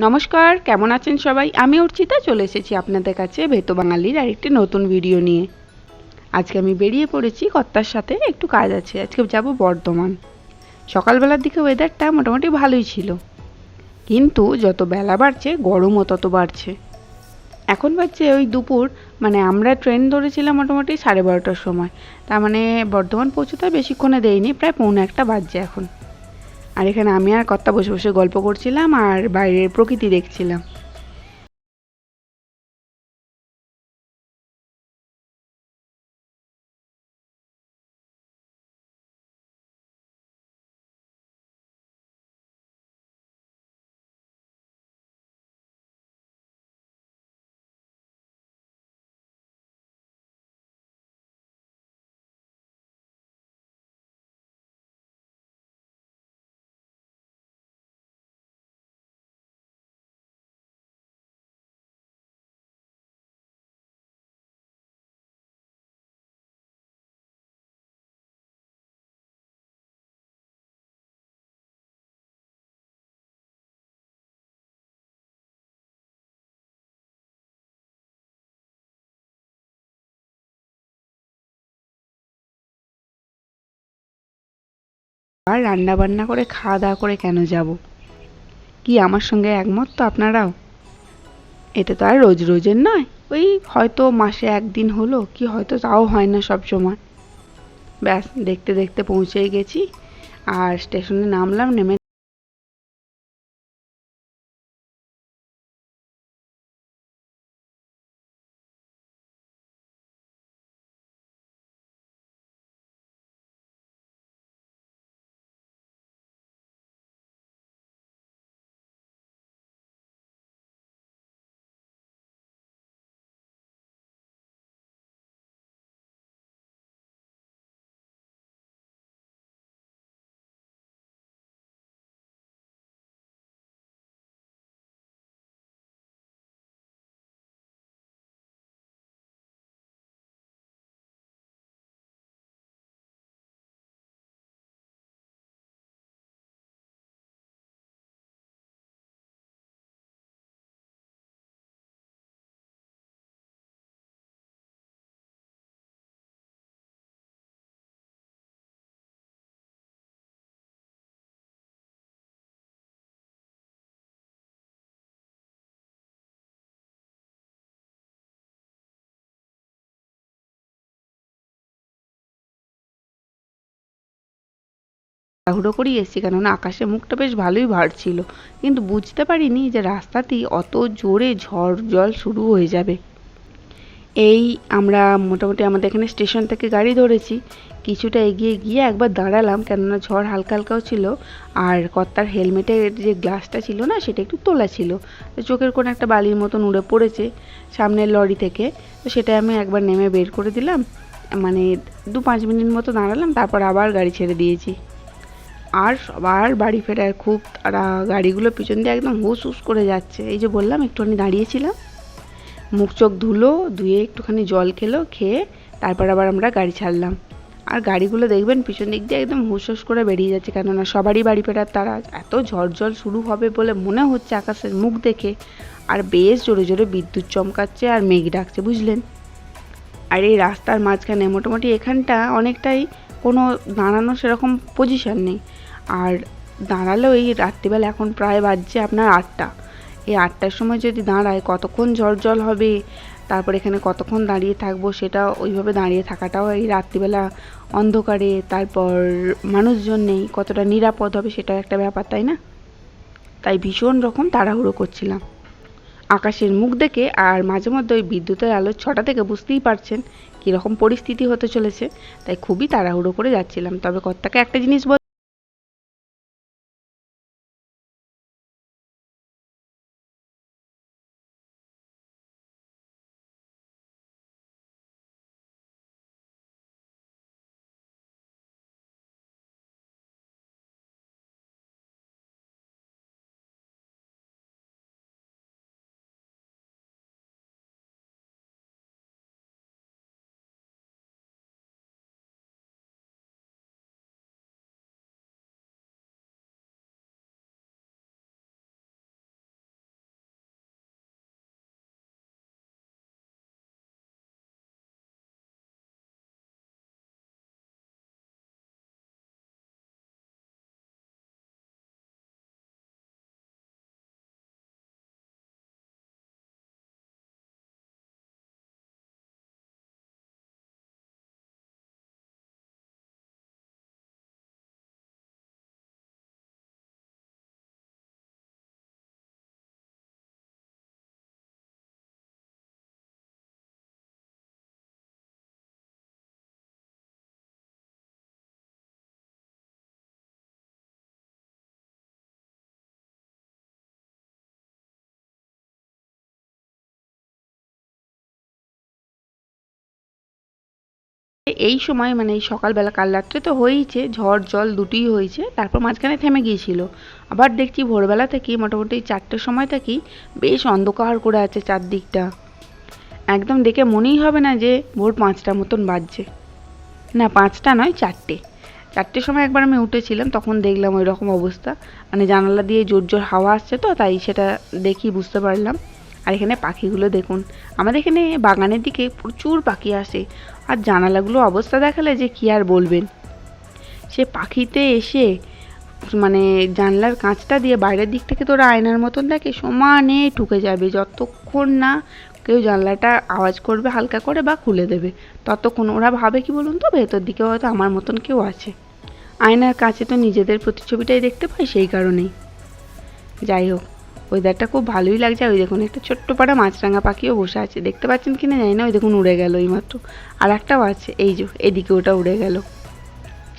নমস্কার, কেমন আছেন সবাই? আমি অর্চিতা, চলে এসেছি আপনাদের কাছে ভেতো বাঙালির আরেকটি নতুন ভিডিও নিয়ে। আজকে আমি বেরিয়ে পড়েছি, কর্তার সাথে একটু কাজ আছে, আজকে যাব বর্ধমান। সকালবেলার দিকে ওয়েদারটা মোটামুটি ভালোই ছিল। কিন্তু যত বেলা বাড়ছে, গরমও তত বাড়ছে। এখন বাজছে ওই দুপুর মানে আমরা ট্রেন ধরেছিলাম মোটামুটি সাড়ে বারোটার সময়। তার মানে বর্ধমান পৌঁছতে বেশিক্ষণে দেয়নি প্রায় পৌনে একটা বাজছে এখন। আর এখানে আমি আর কর্তা বসে বসে গল্প করছিলাম আর বাইরের প্রকৃতি দেখছিলাম। আর রান্না বান্না করে খাওয়া দাওয়া করে কেন যাব? কি আমার সঙ্গে একমত তো আপনারাও? এটা তো আর রোজ রোজের নয়। ওই হয়তো মাসে একদিন হলো, কি হয়তো তাও হয় না সব সময়। ব্যাস, দেখতে দেখতে পৌঁছেই গেছি। আর স্টেশনে নামলাম, নেমে তাড়াহুড়ো করেই এসেছি কেননা আকাশে মুখটা বেশ ভালোই ভারছিল কিন্তু বুঝতে পারিনি যে রাস্তাতেই অত জোরে ঝড় জল শুরু হয়ে যাবে। এই আমরা মোটামুটি আমাদের এখানে স্টেশন থেকে গাড়ি ধরেছি। কিছুটা এগিয়ে গিয়ে একবার দাঁড়ালাম কেননা ঝড় হালকা হালকাও ছিল। আর কর্তার হেলমেটের যে গ্লাসটা ছিল না, সেটা একটু তোলা ছিল। চোখের কোনো একটা বালির মতন উড়ে পড়েছে সামনের লরি থেকে। তো সেটা আমি একবার নেমে বের করে দিলাম। মানে দু পাঁচ মিনিট মতো দাঁড়ালাম, তারপর আবার গাড়ি ছেড়ে দিয়েছি। আর সবার বাড়ি ফেরার খুব তারা গাড়িগুলো পিছন দিয়ে একদম হুস হুস করে যাচ্ছে। এই যে বললাম, একটুখানি দাঁড়িয়েছিলাম। মুখ চোখ ধুলো, ধুয়ে একটুখানি জল খেলো, খেয়ে তারপর আবার আমরা গাড়ি ছাড়লাম। আর গাড়িগুলো দেখবেন, পিছন দিক দিয়ে একদম হুস হুস করে বেরিয়ে যাচ্ছে, কেননা সবারই বাড়ি ফেরার তারা এত ঝড় জল শুরু হবে বলে মনে হচ্ছে আকাশের মুখ দেখে। আর বেশ জোরে জোরে বিদ্যুৎ চমকাচ্ছে আর মেঘ ডাকছে, বুঝলেন? আর এই রাস্তার মাঝখানে মোটামুটি এখানটা অনেকটাই কোনো দাঁড়ানো সেরকম পজিশন নেই। আর দাঁড়ালেও এই রাত্রিবেলা এখন প্রায় বাজছে আপনার আটটা। এই আটটার সময় যদি দাঁড়ায়, কতক্ষণ জল হবে, তারপর এখানে কতক্ষণ দাঁড়িয়ে থাকব, সেটা ওইভাবে দাঁড়িয়ে থাকাটাও এই রাত্রিবেলা অন্ধকারে, তারপর মানুষজন নেই, কতটা নিরাপদ হবে সেটাও একটা ব্যাপার, তাই না? তাই ভীষণ রকম তাড়াহুড়ো করছিলাম। আকাশের মুখ দেখে আর মাঝে মধ্যে ওই বিদ্যুতের আলোর ছটা থেকে বুঝতেই পারছেন কীরকম পরিস্থিতি হতে চলেছে তাই খুবই তাড়াহুড়ো করে যাচ্ছিলাম। তবে কর্তাকে একটা জিনিস এই সময় মানে এই সকালবেলা কাল রাত্রে তো হয়েইছে, ঝড়, জল দুটোই হয়েছে, তারপর মাঝখানে থেমে গিয়েছিল। আবার দেখছি ভোরবেলা থেকেই মোটামুটি চারটের সময় থেকেই বেশ অন্ধকার করে আছে চারদিকটা। একদম দেখে মনেই হবে না যে ভোর পাঁচটা মতন বাজছে। না, পাঁচটা নয়, চারটে। চারটের সময় একবার আমি উঠেছিলাম, তখন দেখলাম ওই রকম অবস্থা। মানে জানালা দিয়ে জোর জোর হাওয়া আসছে তো, তাই সেটা দেখি বুঝতে পারলাম। আর এখানে পাখিগুলো দেখুন, আমাদের এখানে বাগানের দিকে প্রচুর পাখি আসে। আর জানালাগুলো অবস্থা দেখালে যে কী আর বলবেন? সে পাখিতে এসে মানে জানলার কাঁচটা দিয়ে বাইরের দিক থেকে তোরা আয়নার মতন দেখে, সমানে ঠুকে যাবে। যতক্ষণ না কেউ জানলাটা আওয়াজ করবে হালকা করে বা খুলে দেবে, ততক্ষণ ওরা ভাবে কি বলুন তো, ভেতর দিকে হয়তো আমার মতন কেউ আছে। আয়নার কাছে তো নিজেদের প্রতিছবিটাই দেখতে পাই সেই কারণেই। যাই হোক ওয়েদারটা খুব ভালোই লাগছে। ওই দেখুন একটা ছোট্ট পাড়া মাছরাঙা পাখিও বসে আছে। দেখতে পাচ্ছেন কি না জানি না, ওই দেখুন উড়ে গেল এইমাত্র। আর একটাও আছে, এই যে, এদিকে ওটা উড়ে গেল।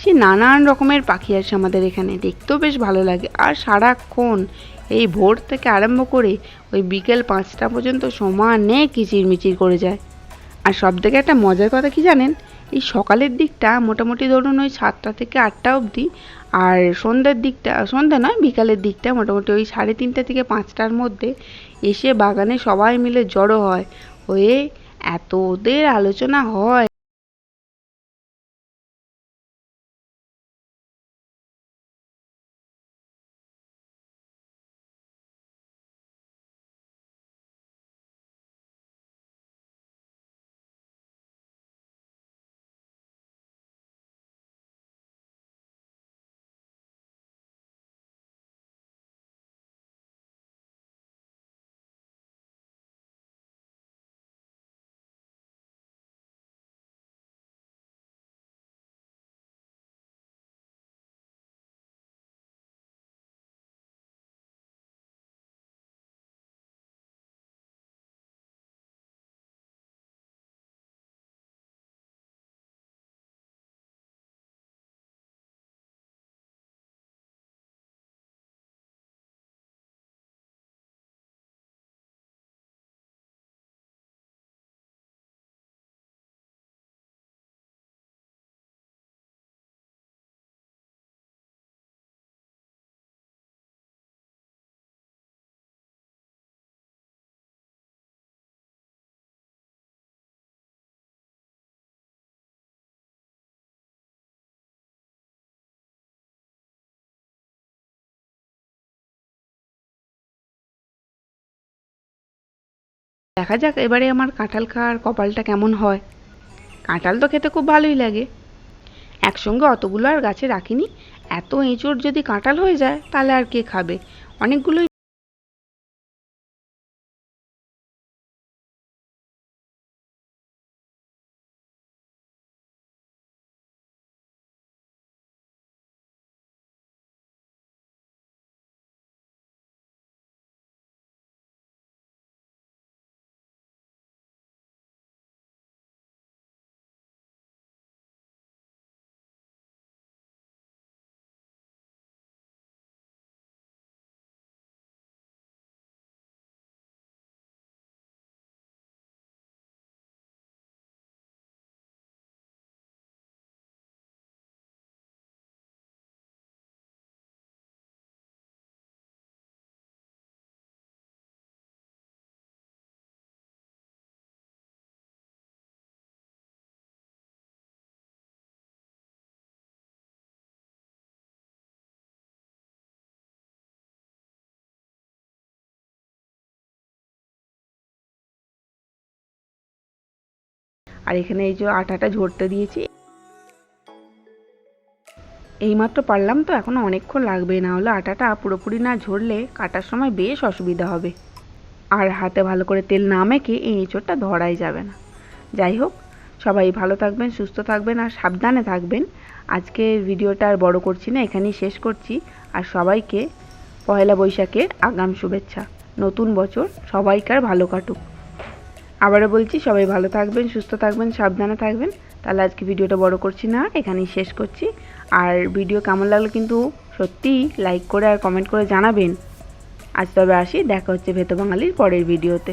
সে নানান রকমের পাখি আছে আমাদের এখানে, দেখতেও বেশ ভালো লাগে। আর সারাক্ষণ এই ভোর থেকে আরম্ভ করে ওই বিকেল পাঁচটা পর্যন্ত সমানে কিচিরমিচির করে যায়। আর সব থেকে একটা মজার কথা কি জানেন? এই সকালের দিকটা মোটামুটি ধরুন ওই সাতটা থেকে আটটা অবধি, আর সন্ধ্যের দিকটা, সন্ধ্যা নয়, বিকালের দিকটা মোটামুটি ওই সাড়ে তিনটা থেকে পাঁচটার মধ্যে এসে বাগানে সবাই মিলে জড়ো হয়। হয়ে এত ওদের আলোচনা হয় দেখা যাক এবারে আমার কাঁঠাল খাওয়ার কপালটা কেমন হয়। কাঁঠাল তো খেতে খুব ভালোই লাগে। একসঙ্গে অতগুলো আর গাছে রাখিনি। এত এঁচোড় যদি কাঁঠাল হয়ে যায়, তাহলে আর কে খাবে? অনেকগুলোই আর এখানে এই যে আটাটা ঝরতে দিয়েছি। এইমাত্র পারলাম তো এখনও অনেকক্ষণ লাগবে, না হলে আটাটা পুরোপুরি না ঝরলে কাটার সময় বেশ অসুবিধা হবে। আর হাতে ভালো করে তেল না মেখে এই এঁচোড়টা ধরাই যাবে না। যাই হোক, সবাই ভালো থাকবেন, সুস্থ থাকবেন আর সাবধানে থাকবেন। আজকে ভিডিওটা আর বড় করছি না, এখানেই শেষ করছি। আর সবাইকে পয়লা বৈশাখের আগাম শুভেচ্ছা। নতুন বছর সবাইকার ভালো কাটুক। আবারও বলছি, সবাই ভালো থাকবেন, সুস্থ থাকবেন, সাবধানে থাকবেন। তাহলে আজকে ভিডিওটা বড় করছি না, এখানেই শেষ করছি। আর ভিডিও কেমন লাগল কিন্তু সত্যিই লাইক করে আর কমেন্ট করে জানাবেন। আজ তবে আসি, দেখা হচ্ছে ভেতো বাঙালির পরের ভিডিওতে।